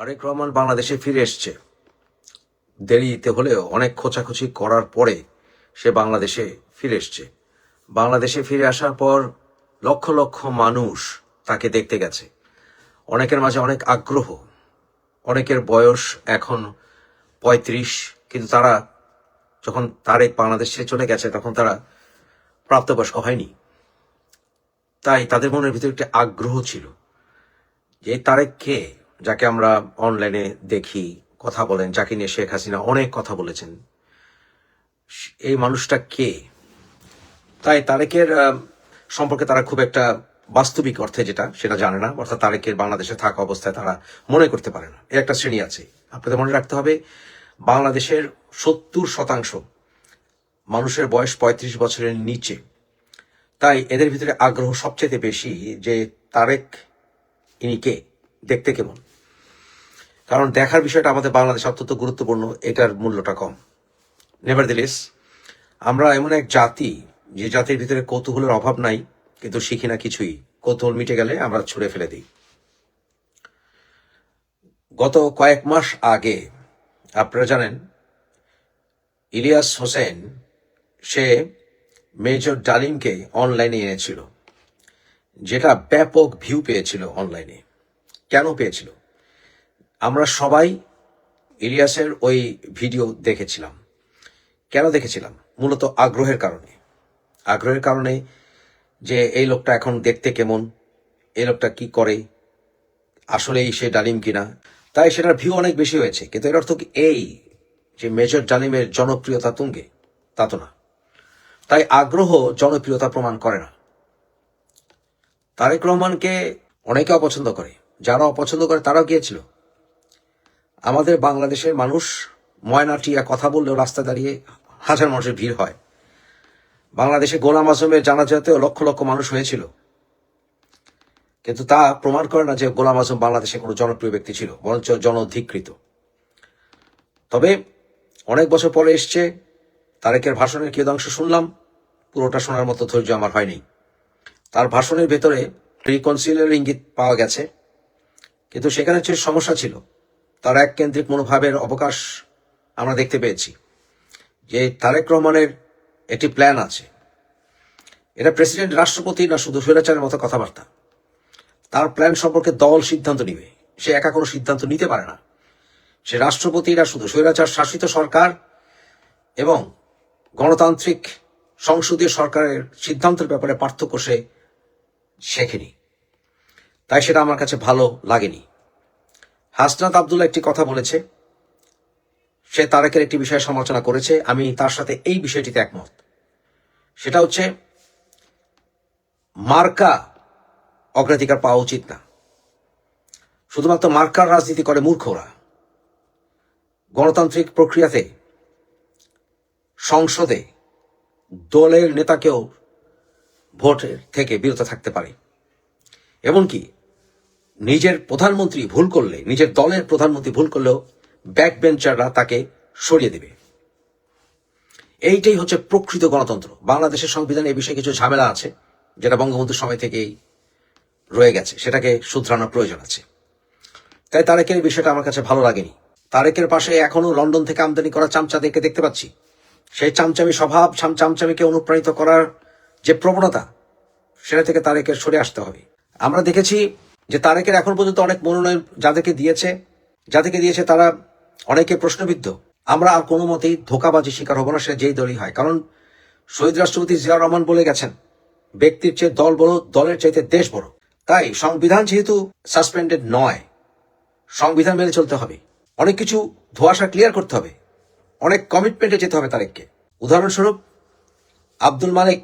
তারেক রহমান বাংলাদেশে ফিরে এসছে। দেরিতে হলেও অনেক খোঁচাখুচি করার পরে সে বাংলাদেশে ফিরে এসছে। বাংলাদেশে ফিরে আসার পর লক্ষ লক্ষ মানুষ তাকে দেখতে গেছে। অনেকের মাঝে অনেক আগ্রহ, অনেকের বয়স এখন পঁয়ত্রিশ, কিন্তু তারা যখন তারেক বাংলাদেশে চলে গেছে, তখন তারা প্রাপ্তবয়স্ক হয়নি। তাই তাদের মনের ভিতরে একটি আগ্রহ ছিল যে তারেক কে যাকে আমরা অনলাইনে দেখি, কথা বলেন। যাকে নিয়ে শেখ হাসিনা অনেক কথা বলেছেন। এই মানুষটা কে? তাই তারেকের সম্পর্কে তারা খুব একটা বাস্তবিক অর্থে যেটা, সেটা জানে না। অর্থাৎ তারেকের বাংলাদেশে থাকা অবস্থায় তারা মনে করতে পারে না। এর একটা শ্রেণি আছে। আপনাদের মনে রাখতে হবে, বাংলাদেশের সত্তর শতাংশ মানুষের বয়স পঁয়ত্রিশ বছরের নিচে। তাই এদের ভিতরে আগ্রহ সবচেয়ে বেশি যে তারেক ইনি কে? দেখতে কেমন? কারণ দেখার বিষয়টা আমাদের বাংলাদেশ অত্যন্ত গুরুত্বপূর্ণ, এটার মূল্যটা কম। নেভার দিলেস আমরা এমন এক জাতি, যে জাতির ভিতরে কৌতূহলের অভাব নাই, কিন্তু শিখি না কিছুই। কৌতূহল মিটে গেলে আমরা ছুঁড়ে ফেলে দিই। গত কয়েক মাস আগে, আপনারা জানেন, ইলিয়াস হোসেন, সে মেজর ডালিমকে অনলাইনে এনেছিল, যেটা ব্যাপক ভিউ পেয়েছিল অনলাইনে। কেন পেয়েছিল? আমরা সবাই ইলিয়াসের ওই ভিডিও দেখেছিলাম। কেন দেখেছিলাম? মূলত আগ্রহের কারণে। আগ্রহের কারণে যে এই লোকটা এখন দেখতে কেমন, এই লোকটা কি করে, আসলেই সে ডালিম কিনা? তাই সেটার ভিউ অনেক বেশি হয়েছে। কিন্তু এর অর্থ কি এই যে মেজর ডালিমের জনপ্রিয়তা তুঙ্গে? তা তো না। তাই আগ্রহ জনপ্রিয়তা প্রমাণ করে না। তারেক রহমানকে অনেকে অপছন্দ করে। যারা অপছন্দ করে তারাও গিয়েছিল। আমাদের বাংলাদেশের মানুষ ময়নাটিয়া কথা বললেও রাস্তায় দাঁড়িয়ে হাজার মানুষের ভিড় হয়। বাংলাদেশে গোলাম আজমের জানাজাতেও লক্ষ লক্ষ মানুষ হয়েছিল। কিন্তু তা প্রমাণ করে না যে গোলাম আজম বাংলাদেশে কোনো জনপ্রিয় ব্যক্তি ছিল, বরঞ্চ জনধিকৃত। তবে অনেক বছর পরে এসছে তারেকের ভাষণের কিয়দাংশ শুনলাম, পুরোটা শোনার মতো ধৈর্য আমার হয়নি। তার ভাষণের ভেতরে রিকনসিলের ইঙ্গিত পাওয়া গেছে, কিন্তু সেখানে যে সমস্যা ছিল। তার এক কেন্দ্রিক মনোভাবের অবকাশ আমরা দেখতে পেয়েছি। যে তারেক রহমানের একটি প্ল্যান আছে। এটা প্রেসিডেন্ট, রাষ্ট্রপতি না শুধু স্বৈরাচারের মতো কথাবার্তা। তার প্ল্যান সম্পর্কে দল সিদ্ধান্ত নিবে। সে একা কোনো সিদ্ধান্ত নিতে পারে না। সে রাষ্ট্রপতিরা শুধু স্বৈরাচার শাসিত সরকার এবং গণতান্ত্রিক সংসদীয় সরকারের সিদ্ধান্তের ব্যাপারে পার্থক্য সে শেখেনি। তাই সেটা আমার কাছে ভালো লাগেনি। হাসনাত আবদুল্লাহ একটি কথা বলেছে। সে তারেকের একটি বিষয়ে সমালোচনা করেছে। আমি তার সাথে এই বিষয়টিতে একমত। সেটা হচ্ছে, মার্কা অগ্রাধিকার পাওয়া উচিত না। শুধুমাত্র মার্কার রাজনীতি করে মূর্খরা। গণতান্ত্রিক প্রক্রিয়াতে, সংসদে দলের নেতাকেও ভোটের থেকে বিরত থাকতে পারে। এমনকি নিজের প্রধানমন্ত্রী ভুল করলে, নিজের দলের প্রধানমন্ত্রী ভুল করলেও ব্যাক বেঞ্চাররা তাকে সরিয়ে দেবে। এইটাই হচ্ছে প্রকৃত গণতন্ত্র। বাংলাদেশের সংবিধানে এ বিষয়ে কিছু ঝামেলা আছে, যেটা বঙ্গবন্ধুর সময় থেকেই রয়ে গেছে, সেটাকে শুধরানোর প্রয়োজন আছে। তাই তারেকের এই বিষয়টা আমার কাছে ভালো লাগেনি। তারেকের পাশে এখনও লন্ডন থেকে আমদানি করা চামচাদেরকে দেখতে পাচ্ছি। সেই চামচামি স্বভাব চামচামিকে অনুপ্রাণিত করার যে প্রবণতা, সেটা থেকে তারেকের সরে আসতে হবে। আমরা দেখেছি যে তারেকের এখন পর্যন্ত অনেক মনোনয়ন যাদেরকে দিয়েছে যাদেরকে দিয়েছে তারা অনেকে প্রশ্নবিদ্ধ। আমরা আর কোনো মতেই ধোকাবাজি শিকার হব না, সে যেই দলই হয়। কারণ শহীদ রাষ্ট্রপতি জিয়াউর রহমান বলে গেছেন, ব্যক্তির চেয়ে দল বড়, দলের চাইতে দেশ বড়। তাই সংবিধান যেহেতু সাসপেন্ডেড নয়, সংবিধান মেনে চলতে হবে। অনেক কিছু ধোয়াশা ক্লিয়ার করতে হবে। অনেক কমিটমেন্টে যেতে হবে তারেককে। উদাহরণস্বরূপ, আব্দুল মালিক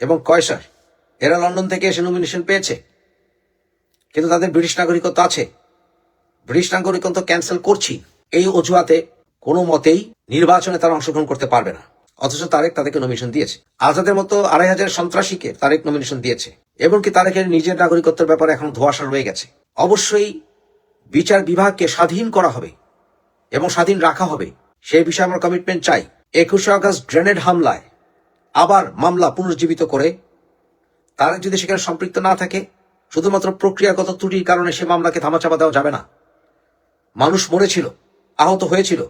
এবং কয়সার, এরা লন্ডন থেকে এসে নমিনেশন পেয়েছে। কিন্তু তাদের ব্রিটিশ নাগরিকত্ব আছে। ব্রিটিশ নাগরিকত্ব ক্যান্সেল করছি। এই অজুহাতে কোনো মতেই নির্বাচনে তারা অংশগ্রহণ করতে পারবে না। অথচ তারেক তাদেরকে নমিনেশন দিয়েছে। আজাদের মতো আড়াই হাজার সন্ত্রাসীকে তারেক নমিনেশন দিয়েছে। এমনকি তারেকের নিজের নাগরিকত্বের ব্যাপারে এখন ধোয়াশা রয়ে গেছে। অবশ্যই বিচার বিভাগকে স্বাধীন করা হবে এবং স্বাধীন রাখা হবে। সেই বিষয়ে আমরা কমিটমেন্ট চাই। একুশে আগস্ট গ্রেনেড হামলায় আবার মামলা পুনর্জীবিত করে তারা যদি সেখানে সম্পৃক্ত না থাকে শুধুমাত্র প্রক্রিয়াগত ত্রুটির কারণে সে মামলাকে ধামাচাপা দেওয়া যাবে না। মানুষ মরেছিল, আহত হয়েছিল।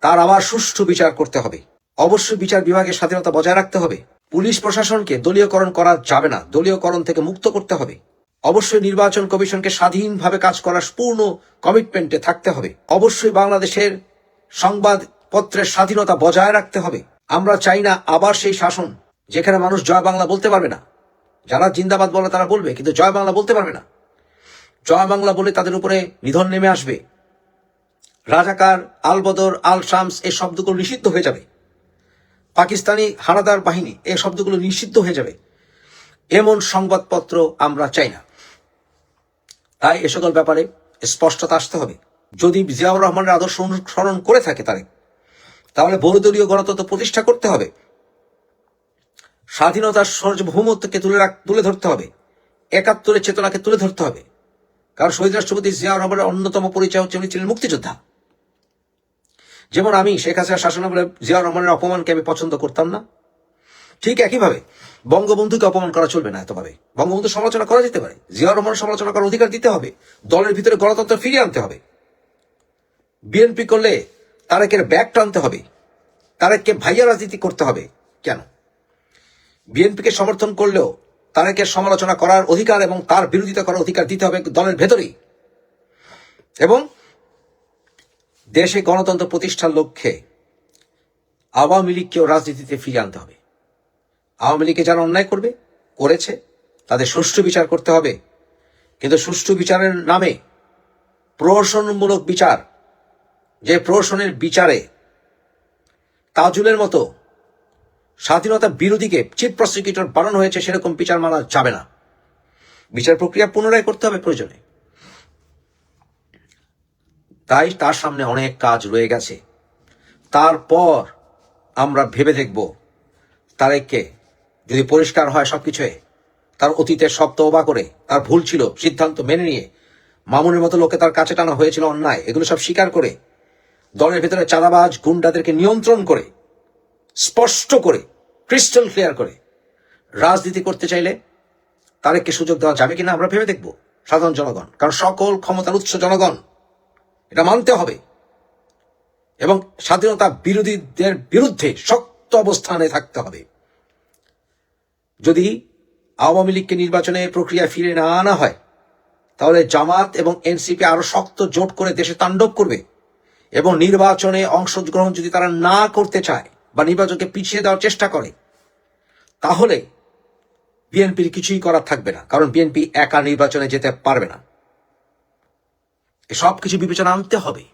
তার আবার সুষ্ঠু বিচার করতে হবে। অবশ্যই বিচার বিভাগের স্বাধীনতা বজায় রাখতে হবে। পুলিশ প্রশাসনকে দলীয়করণ করা যাবে না। দলীয়করণ থেকে মুক্ত করতে হবে। অবশ্যই নির্বাচন কমিশনকে স্বাধীনভাবে কাজ করার পূর্ণ কমিটমেন্টে থাকতে হবে। অবশ্যই বাংলাদেশের সংবাদপত্রের স্বাধীনতা বজায় রাখতে হবে। আমরা চাই না আবার সেই শাসন, যেখানে মানুষ জয় বাংলা বলতে পারবে না। যারা জিন্দাবাদ বলে তারা বলবে, কিন্তু জয় বাংলা বলতে পারবে না। জয় বাংলা বলে তাদের উপরে নিধন নেমে আসবে। রাজাকার, আলবদর আল শামস এই শব্দগুলো নিষিদ্ধ হয়ে যাবে। পাকিস্তানি হানাদার বাহিনী এই শব্দগুলো নিষিদ্ধ হয়ে যাবে। এমন সংবাদপত্র আমরা চাই না। তাই এ সকল ব্যাপারে স্পষ্টতা আসতে হবে। যদি জিয়াউর রহমানের আদর্শ অনুসরণ করে থাকে তারে, তাহলে বহুদলীয় গণতন্ত্র প্রতিষ্ঠা করতে হবে। স্বাধীনতার সার্বভৌমত্বকে তুলে রাখ তুলে ধরতে হবে। একাত্তরের চেতনাকে তুলে ধরতে হবে। কারণ শহীদ রাষ্ট্রপতি জিয়া রহমানের অন্যতম পরিচয় হচ্ছে উনি ছিলেন মুক্তিযোদ্ধা। যেমন আমি শেখ হাসিনা শাসনামলে জিয়া রহমানের অপমানকে আমি পছন্দ করতাম না। ঠিক একইভাবে বঙ্গবন্ধুকে অপমান করা চলবে না এতভাবে। বঙ্গবন্ধু সমালোচনা করা যেতে পারে। জিয়া রহমানের সমালোচনা করার অধিকার দিতে হবে। দলের ভিতরে গণতন্ত্র ফিরিয়ে আনতে হবে। বিএনপি করলে তারেকের ব্যাগ টানতে হবে। তারেককে ভাইয়া রাজনীতি করতে হবে। কেন? বিএনপিকে সমর্থন করলেও তাদেরকে সমালোচনা করার অধিকার এবং তার বিরোধিতা করার অধিকার দিতে হবে দলের ভেতরেই। এবং দেশে গণতন্ত্র প্রতিষ্ঠার লক্ষ্যে আওয়ামী লীগকেও রাজনীতিতে ফিরিয়ে আনতে হবে। আওয়ামী লীগে যারা অন্যায় করবে, করেছে, তাদের সুষ্ঠু বিচার করতে হবে। কিন্তু সুষ্ঠু বিচারের নামে প্রহসনমূলক বিচার, যে প্রহসনের বিচারে তাজুলের মতো স্বাধীনতা বিরোধীকে চিফ প্রসিকিউটর বানানো হয়েছে, সেরকম বিচার মানা যাবে না। বিচার প্রক্রিয়া পুনরায় করতে হবে প্রয়োজনে। তাই তার সামনে অনেক কাজ রয়ে গেছে। তারপর আমরা ভেবে দেখব তারেককে যদি পরিষ্কার হয় সবকিছু তার অতীতের সব তওবা করে, তার ভুল ছিল, সিদ্ধান্ত মেনে নিয়ে, মামুনের মতো লোকে তার কাছে টানা হয়েছিল অন্যায়, এগুলো সব স্বীকার করে, দলের ভেতরে চাঁদাবাজ, গুন্ডাদেরকে নিয়ন্ত্রণ করে স্পষ্ট করে ক্রিস্টাল ক্লিয়ার করে, রাজনীতি করতে চাইলে তারেককে সুযোগ দেওয়া যাবে কিনা আমরা ভেবে দেখব, সাধারণ জনগণ। কারণ সকল ক্ষমতার উৎস জনগণ, এটা মানতে হবে। এবং স্বাধীনতা বিরোধীদের বিরুদ্ধে শক্ত অবস্থানে থাকতে হবে। যদি আওয়ামী লীগকে নির্বাচনে প্রক্রিয়া ফিরে না আনা হয়, তাহলে জামাত এবং এনসিপি আরও শক্ত জোট করে দেশে তাণ্ডব করবে। এবং নির্বাচনে অংশগ্রহণ যদি তারা না করতে চায় বা নির্বাচনকে পিছিয়ে দেওয়ার চেষ্টা করে, তাহলে বিএনপির কিছুই করার থাকবে না, কারণ বিএনপি একা নির্বাচনে যেতে পারবে না। সব কিছু বিবেচনা আনতে হবে।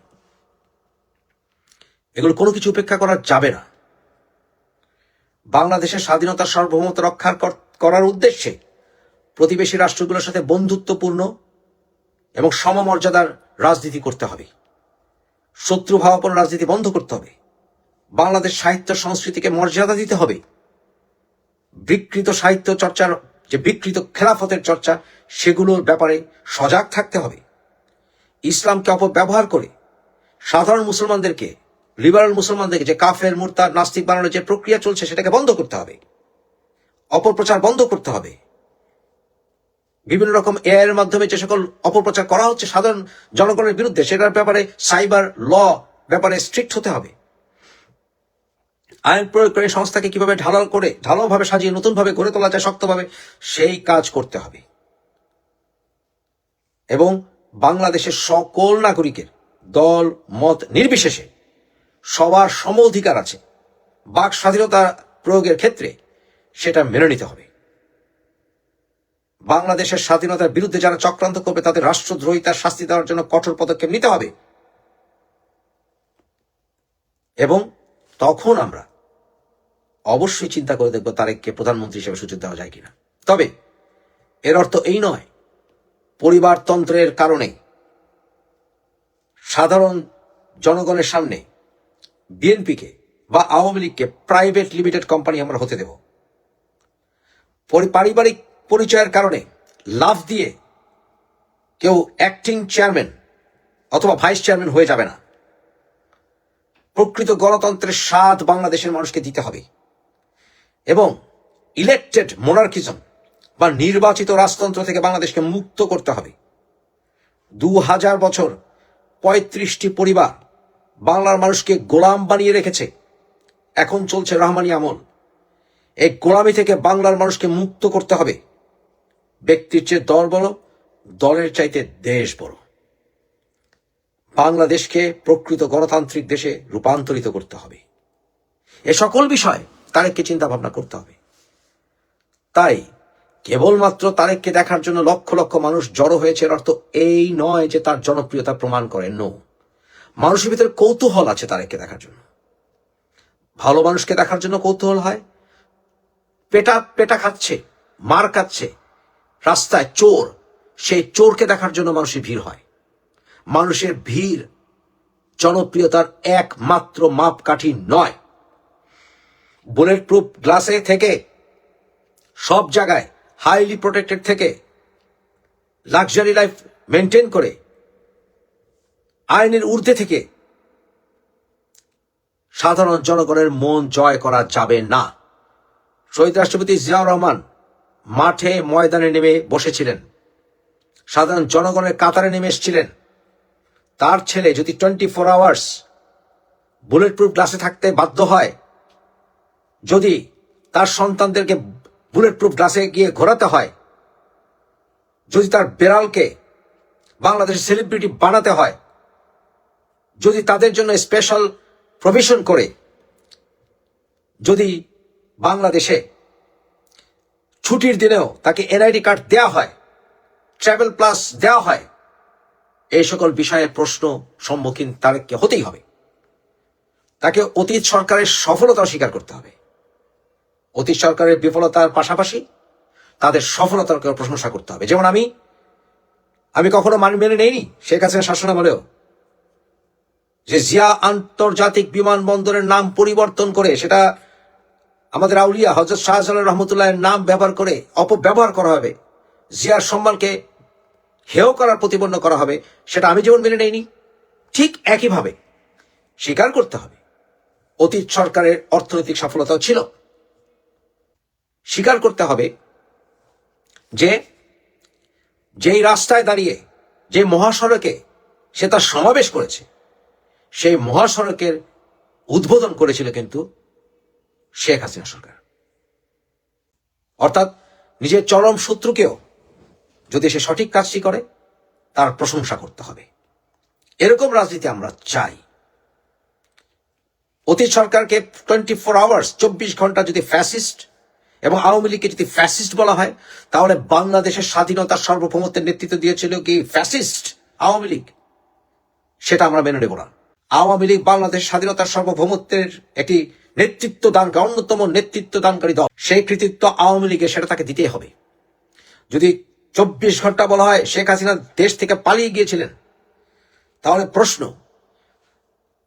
এগুলো কোনো কিছু উপেক্ষা করা যাবে না। বাংলাদেশের স্বাধীনতার সার্বভৌমত্ব রক্ষার করার উদ্দেশ্যে প্রতিবেশী রাষ্ট্রগুলোর সাথে বন্ধুত্বপূর্ণ এবং সমমর্যাদার রাজনীতি করতে হবে। শত্রু ভাবাপন্ন রাজনীতি বন্ধ করতে হবে। বাংলাদেশ সাহিত্য সংস্কৃতিকে মর্যাদা দিতে হবে। বিকৃত সাহিত্য চর্চার যে বিকৃত খেলাফতের চর্চা, সেগুলোর ব্যাপারে সজাগ থাকতে হবে। ইসলামকে অপব্যবহার করে সাধারণ মুসলমানদেরকে, লিবারাল মুসলমানদেরকে যে কাফের, মুরতাদ, নাস্তিক বানানোর যে প্রক্রিয়া চলছে, সেটাকে বন্ধ করতে হবে। অপপ্রচার বন্ধ করতে হবে। বিভিন্ন রকম এআই এর মাধ্যমে যে সকল অপপ্রচার করা হচ্ছে সাধারণ জনগণের বিরুদ্ধে, সেটার ব্যাপারে সাইবার ল ব্যাপারে স্ট্রিক্ট হতে হবে। আইন প্রয়োগকারী সংস্থাকে কীভাবে ঢালাও করে, ঢালাওভাবে সাজিয়ে নতুনভাবে গড়ে তোলা যায় শক্তভাবে, সেই কাজ করতে হবে। এবং বাংলাদেশের সকল নাগরিকের দল, মত নির্বিশেষে সবার সম অধিকার আছে। বাক স্বাধীনতা প্রয়োগের ক্ষেত্রে সেটা মেনে নিতে হবে। বাংলাদেশের স্বাধীনতার বিরুদ্ধে যারা চক্রান্ত করবে, তাদের রাষ্ট্রদ্রোহিতার শাস্তি দেওয়ার জন্য কঠোর পদক্ষেপ নিতে হবে। এবং তখন আমরা অবশ্যই চিন্তা করে দেখব তারেককে প্রধানমন্ত্রী হিসেবে সুযোগ দেওয়া যায় কিনা। তবে, এর অর্থ এই নয় পরিবারতন্ত্রের কারণে, সাধারণ জনগণের সামনে বিএনপিকে বা আওয়ামী লীগকে প্রাইভেট লিমিটেড কোম্পানি আমরা হতে দেব। পারিবারিক পরিচয়ের কারণে লাভ দিয়ে কেউ অ্যাক্টিং চেয়ারম্যান অথবা ভাইস চেয়ারম্যান হয়ে যাবে না। প্রকৃত গণতন্ত্রের স্বাদ বাংলাদেশের মানুষকে দিতে হবে। এবং ইলেকটেড মোনার্কিজম বা নির্বাচিত রাজতন্ত্র থেকে বাংলাদেশকে মুক্ত করতে হবে। দু হাজার বছর পঁয়ত্রিশটি পরিবার বাংলার মানুষকে গোলাম বানিয়ে রেখেছে। এখন চলছে রহমানি আমল। এই গোলামি থেকে বাংলার মানুষকে মুক্ত করতে হবে। ব্যক্তির চেয়ে দল বড়, দলের চাইতে দেশ বড়। বাংলাদেশকে প্রকৃত গণতান্ত্রিক দেশে রূপান্তরিত করতে হবে। এ সকল বিষয় তারেককে চিন্তা ভাবনা করতে হবে। তাই কেবলমাত্র তারেককে দেখার জন্য লক্ষ লক্ষ মানুষ জড়ো হয়েছে, এর অর্থ এই নয় যে তার জনপ্রিয়তা প্রমাণ করে নো মানুষের ভিতরে কৌতূহল আছে তারেককে দেখার জন্য। ভালো মানুষকে দেখার জন্য কৌতূহল হয়। পেটা পেটা খাচ্ছে, মার খাচ্ছে, রাস্তায় চোর, সেই চোরকে দেখার জন্য মানুষের ভিড় হয়। মানুষের ভিড় জনপ্রিয়তার একমাত্র মাপকাঠি নয়। বুলেট প্রুফ গ্লাসে থেকে, সব জায়গায় হাইলি প্রোটেক্টেড থেকে লাক্সারি লাইফ মেনটেন করে, আইনের ঊর্ধ্বে থেকে, সাধারণ জনগণের মন জয় করা যাবে না। শহীদ রাষ্ট্রপতি জিয়াউর রহমান মাঠে ময়দানে নেমে বসেছিলেন। সাধারণ জনগণের কাতারে নেমে এসেছিলেন। তার ছেলে যদি twenty four hours bullet proof গ্লাসে থাকতে বাধ্য হয় যদি তার সন্তানদেরকে বুলেট প্রুফ গ্লাসে গিয়ে ঘোরাতে হয়, যদি তার বেড়ালকে বাংলাদেশের সেলিব্রিটি বানাতে হয়, যদি তাদের জন্য স্পেশাল প্রভিশন করে, যদি বাংলাদেশে ছুটির দিনেও তাকে এনআইডি কার্ড দেওয়া হয় ট্রাভেল প্লাস দেওয়া হয়, এই সকল বিষয়ে প্রশ্ন সম্মুখীন তারেককে হতেই হবে। তাকে অতীত সরকারের সফলতা স্বীকার করতে হবে। অতীত সরকারের বিফলতার পাশাপাশি তাদের সফলতার প্রশংসা করতে হবে। যেমন আমি আমি কখনো মান মেনে নেইনি, শেখ হাসিনা শাসনামলেও। যে জিয়া আন্তর্জাতিক বিমানবন্দরের নাম পরিবর্তন করে, সেটা আমাদের আউলিয়া হজরত শাহজালাল রহমতুল্লাহের নাম ব্যবহার করে, অপব্যবহার করা হবে, জিয়ার সম্মানকে হেয় করার প্রতিপন্ন করা হবে, সেটা আমি যেমন মেনে নেইনি, ঠিক একইভাবে স্বীকার করতে হবে। অতীত সরকারের অর্থনৈতিক সফলতাও ছিল। স্বীকার করতে হবে যে যেই রাস্তায় দাঁড়িয়ে যে মহাসড়কে সে তার সমাবেশ করেছে, সেই মহাসড়কের উদ্বোধন করেছিল কিন্তু শেখ হাসিনা সরকার। অর্থাৎ নিজের চরম শত্রুকেও যদি সে সঠিক কাজটি করে, তার প্রশংসা করতে হবে। এরকম রাজনীতি আমরা চাই। অতীত সরকারকে টোয়েন্টি ফোর আওয়ার্স চব্বিশ ঘণ্টা যদি ফ্যাসিস্ট এবং আওয়ামী লীগকে যদি ফ্যাসিস্ট বলা হয়, তাহলে বাংলাদেশের স্বাধীনতার সার্বভৌমত্বের নেতৃত্ব দিয়েছিল কি ফ্যাসিস্ট আওয়ামী লীগ? সেটা আমরা মেনে নেব না। আওয়ামী লীগ বাংলাদেশ স্বাধীনতার সার্বভৌমত্বের একটি নেতৃত্ব দান অন্যতম নেতৃত্ব দানকারী দল, সেই কৃতিত্ব আওয়ামী লীগের, সেটা তাকে দিতেই হবে। যদি চব্বিশ ঘণ্টা বলা হয়, শেখ হাসিনা দেশ থেকে পালিয়ে গিয়েছিলেন, তাহলে প্রশ্ন,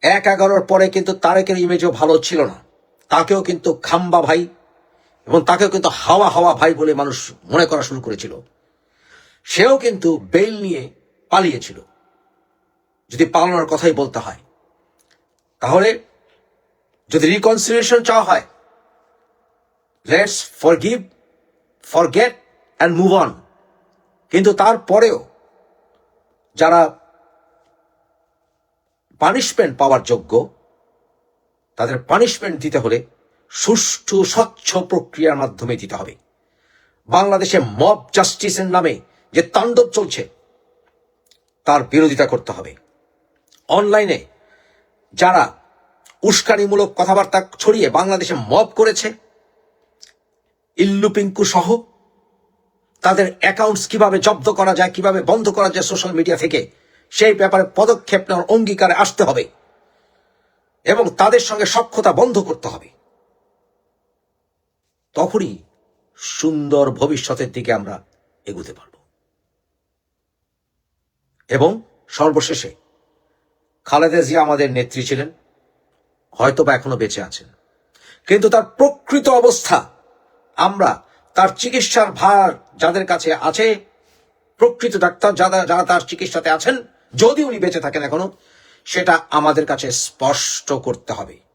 এক এগারোর পরে কিন্তু তারেকের ইমেজও ভালো ছিল না। তাকেও কিন্তু খাম্বা ভাই এবং তাকেও কিন্তু হাওয়া হাওয়া ভাই বলে মানুষ মনে করা শুরু করেছিল। সেও কিন্তু বেল নিয়ে পালিয়েছিল। যদি পালানোর কথাই বলতে হয়, তাহলে যদি রিকনসিলিয়েশন চাওয়া হয় let's forgive forget and move on কিন্তু তারপরেও যারা পানিশমেন্ট পাওয়ার যোগ্য, তাদের পানিশমেন্ট দিতে হলে সুষ্ঠু, স্বচ্ছ প্রক্রিয়ার মাধ্যমে দিতে হবে। বাংলাদেশে মব জাস্টিসের নামে যে তাণ্ডব চলছে, তার বিরোধিতা করতে হবে। অনলাইনে যারা উস্কানিমূলক কথাবার্তা ছড়িয়ে বাংলাদেশে মব করেছে ইল্লুপিঙ্কু সহ, তাদের অ্যাকাউন্টস কীভাবে জব্দ করা যায়, কীভাবে বন্ধ করা যায় সোশ্যাল মিডিয়া থেকে, সেই ব্যাপারে পদক্ষেপ নেওয়ার অঙ্গীকারে আসতে হবে। এবং তাদের সঙ্গে সক্ষতা বন্ধ করতে হবে। তখনই সুন্দর ভবিষ্যতের দিকে আমরা এগুতে পারব। এবং সর্বশেষে খালেদা জিয়া আমাদের নেত্রী ছিলেন হয়তো বা এখনও বেঁচে আছেন। কিন্তু তার প্রকৃত অবস্থা, আমরা তার চিকিৎসার ভার যাদের কাছে আছে, প্রকৃত ডাক্তার যারা যারা তার চিকিৎসাতে আছেন, যদি উনি বেঁচে থাকেন এখনও, সেটা আমাদের কাছে স্পষ্ট করতে হবে।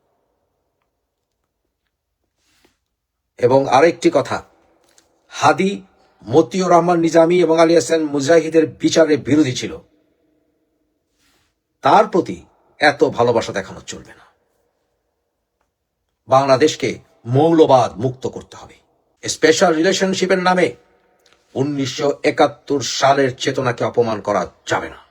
এবং আরেকটি কথা, হাদি মতিউর রহমান নিজামী এবং আলী হাসান মুজাহিদের বিচারের বিরোধী ছিল। তার প্রতি এত ভালোবাসা দেখানো চলবে না। বাংলাদেশকে মৌলবাদ মুক্ত করতে হবে। স্পেশাল রিলেশনশিপের নামে উনিশশো একাত্তর সালের চেতনাকে অপমান করা যাবে না।